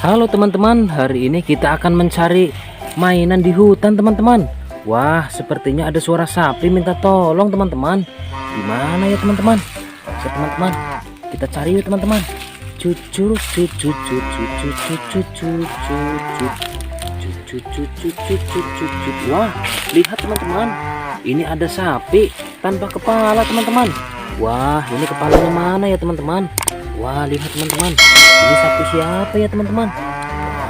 Halo teman-teman, hari ini kita akan mencari mainan di hutan teman-teman. Wah, sepertinya ada suara sapi minta tolong teman-teman. Di mana ya teman-teman? Oke teman-teman, kita cari yuk teman-teman. Cucu cucu cucu cucu cucu cucu cucu cucu cucu Wah, lihat teman-teman. Ini ada sapi tanpa kepala teman-teman. Wah, ini kepalanya mana ya teman-teman? Wah, lihat teman-teman. Ini sapi siapa ya teman-teman?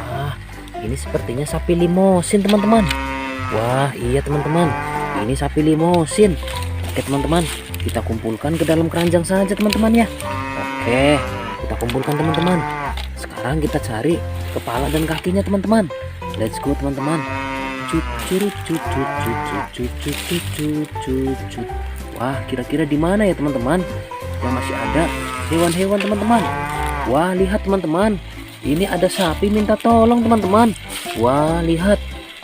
Wah, ini sepertinya sapi limosin teman-teman. Wah, iya teman-teman. Ini sapi limosin. Oke teman-teman, kita kumpulkan ke dalam keranjang saja teman-teman ya. Oke, kita kumpulkan teman-teman. Sekarang kita cari kepala dan kakinya teman-teman. Let's go teman-teman. Wah, kira-kira di mana ya teman-teman? Yang masih ada hewan-hewan teman-teman. Wah, lihat teman-teman. Ini ada sapi minta tolong teman-teman. Wah, lihat.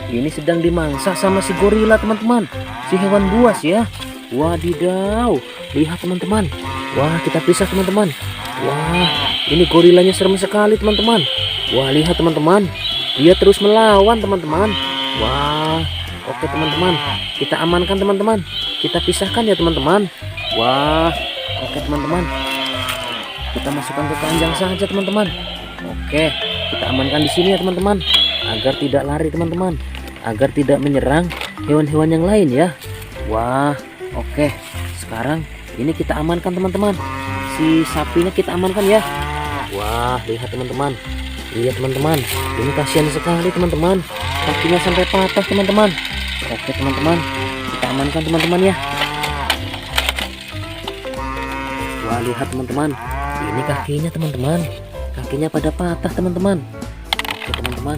Ini sedang dimangsa sama si gorila teman-teman. Si hewan buas ya. Wadidaw. Lihat teman-teman. Wah, kita pisah teman-teman. Wah, ini gorilanya serem sekali teman-teman. Wah, lihat teman-teman. Dia terus melawan teman-teman. Wah, oke teman-teman. Kita amankan teman-teman. Kita pisahkan ya teman-teman. Wah, oke teman-teman. Kita masukkan ke keranjang saja teman-teman. Oke, kita amankan di sini ya teman-teman. Agar tidak lari teman-teman. Agar tidak menyerang hewan-hewan yang lain ya. Wah, oke. Sekarang ini kita amankan teman-teman. Si sapinya kita amankan ya. Wah, lihat teman-teman. Lihat teman-teman. Ini kasihan sekali teman-teman. Kakinya sampai patah teman-teman. Oke teman-teman. Kita amankan teman-teman ya. Wah, lihat teman-teman. Ini kakinya teman-teman. Kakinya pada patah teman-teman. Oke teman-teman.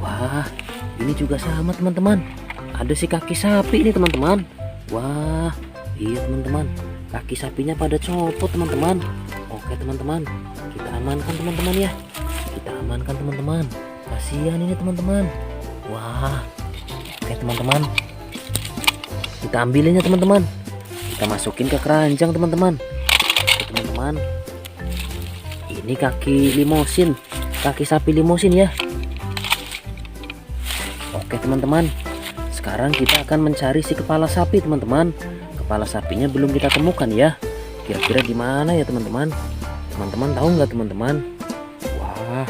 Wah, ini juga sama teman-teman. Ada si kaki sapi ini teman-teman. Wah, iya teman-teman. Kaki sapinya pada copot teman-teman. Oke teman-teman. Kita amankan teman-teman ya. Kita amankan teman-teman. Kasihan ini teman-teman. Wah. Oke teman-teman. Kita ambilinnya teman-teman. Kita masukin ke keranjang teman-teman. Teman-teman. Ini kaki limosin. Kaki sapi limosin ya. Oke teman-teman. Sekarang kita akan mencari si kepala sapi teman-teman. Kepala sapinya belum kita temukan ya. Kira-kira di mana ya teman-teman? Teman-teman tahu nggak teman-teman? Wah,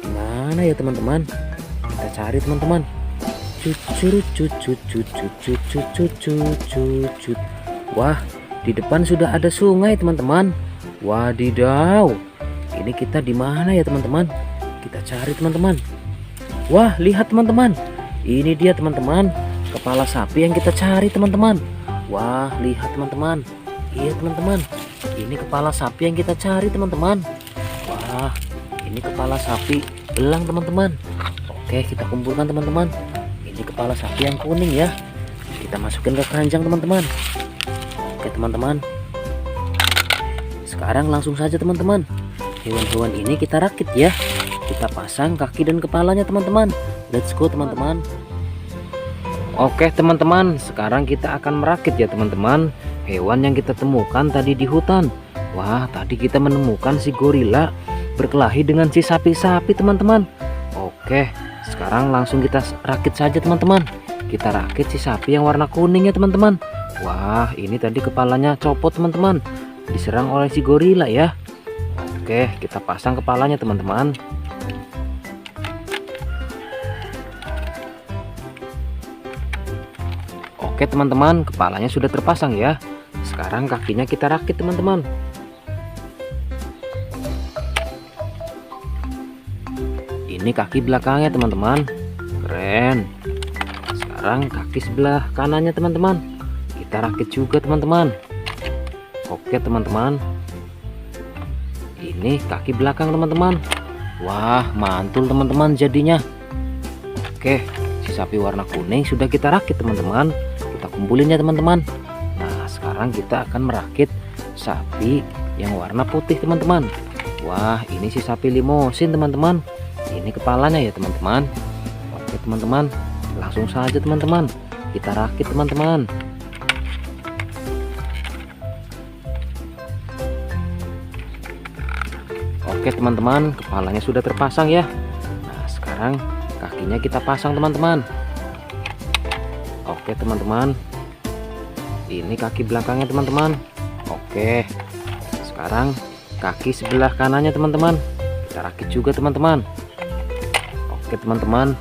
di mana ya teman-teman? Kita cari teman-teman. Wah, di depan sudah ada sungai teman-teman. Wadidaw. Ini kita di mana ya teman-teman? Kita cari teman-teman. Wah, lihat teman-teman. Ini dia teman-teman, kepala sapi yang kita cari teman-teman. Wah, lihat teman-teman. Iya teman-teman, ini kepala sapi yang kita cari teman-teman. Wah, ini kepala sapi belang teman-teman. Oke, kita kumpulkan teman-teman. Ini kepala sapi yang kuning ya. Kita masukin ke keranjang teman-teman. Oke teman-teman. Sekarang langsung saja teman-teman. Hewan-hewan ini kita rakit ya. Kita pasang kaki dan kepalanya teman-teman. Let's go teman-teman. Oke teman-teman, sekarang kita akan merakit ya teman-teman. Hewan yang kita temukan tadi di hutan. Wah tadi kita menemukan si gorila berkelahi dengan si sapi-sapi teman-teman. Oke sekarang langsung kita rakit saja teman-teman. Kita rakit si sapi yang warna kuning ya teman-teman. Wah ini tadi kepalanya copot teman-teman. Diserang oleh si gorila ya Oke kita pasang kepalanya teman-teman Oke teman-teman, kepalanya sudah terpasang ya. Sekarang kakinya kita rakit teman-teman. Ini kaki belakangnya teman-teman. Keren. Sekarang kaki sebelah kanannya teman-teman. Kita rakit juga teman-teman. Oke teman-teman. Ini kaki belakang teman-teman. Wah, mantul teman-teman jadinya. Oke, si sapi warna kuning sudah kita rakit teman-teman. Kita kumpulin ya teman-teman. Nah sekarang kita akan merakit sapi yang warna putih teman-teman. Wah ini si sapi limosin teman-teman. Ini kepalanya ya teman-teman. Oke teman-teman. Langsung saja teman-teman. Kita rakit teman-teman Oke teman-teman. Kepalanya sudah terpasang ya. Sekarang kakinya kita pasang teman-teman. Oke teman-teman. Ini kaki belakangnya teman-teman. Oke. Sekarang kaki sebelah kanannya teman-teman. Kita rakit juga teman-teman. Oke teman-teman.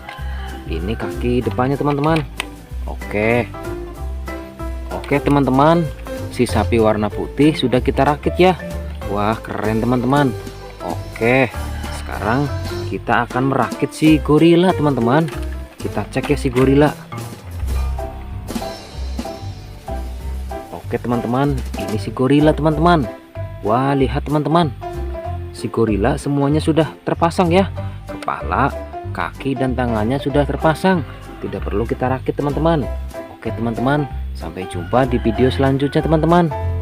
Ini kaki depannya teman-teman. Oke. Oke teman-teman. Si sapi warna putih sudah kita rakit ya. Wah keren teman-teman oke sekarang kita akan merakit si gorila teman-teman. Kita cek ya si gorila. Oke teman-teman. Ini si gorila teman-teman. Wah lihat teman-teman. Si gorila semuanya sudah terpasang ya. Kepala kaki dan tangannya sudah terpasang. Tidak perlu kita rakit teman-teman. Oke teman-teman. Sampai jumpa di video selanjutnya teman-teman